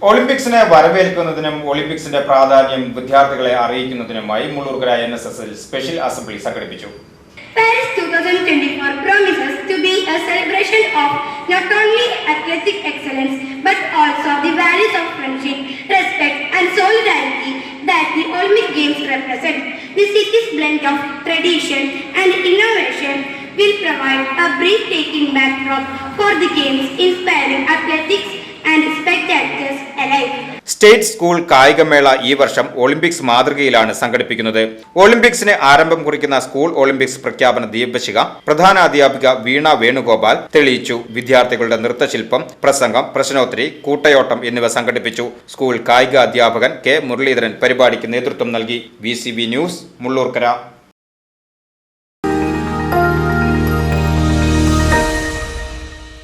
ഒളിമ്പിക്സിനെ വരവേൽക്കുന്നതിനും ഒളിമ്പിക്സിന്റെ പ്രാധാന്യം വിദ്യാർത്ഥികളെ അറിയിക്കുന്നതിനുമായി മുള്ളൂർക്കര എൻ എസ് എസിൽ സ്പെഷ്യൽ അസംബ്ലി സംഘടിപ്പിച്ചു Paris 2024 promises to be a celebration of not only athletic excellence but also the values of friendship, respect, and solidarity that the Olympic Games represent. The city's blend of tradition and innovation will provide a breathtaking backdrop for the Games, inspiring alike. State school കായികമേള ഈ വർഷം Olympics മാതൃകയിലാണ് സംഘടിപ്പിക്കുന്നത്. ഒളിമ്പിക്സിന് ആരംഭം കുറിക്കുന്ന school Olympics പ്രഖ്യാപന ദീപശിക പ്രധാന അധ്യാപിക വീണ വേണുഗോപാൽ തെളിയിച്ചു. വിദ്യാർത്ഥികളുടെ നൃത്തശില്പം പ്രസംഗം പ്രശ്നോത്തരി കൂട്ടയോട്ടം എന്നിവ സംഘടിപ്പിച്ചു. സ്കൂൾ കായിക അധ്യാപകൻ കെ മുരളീധരൻ പരിപാടിക്ക് നേതൃത്വം നൽകി. V news Mullurkara.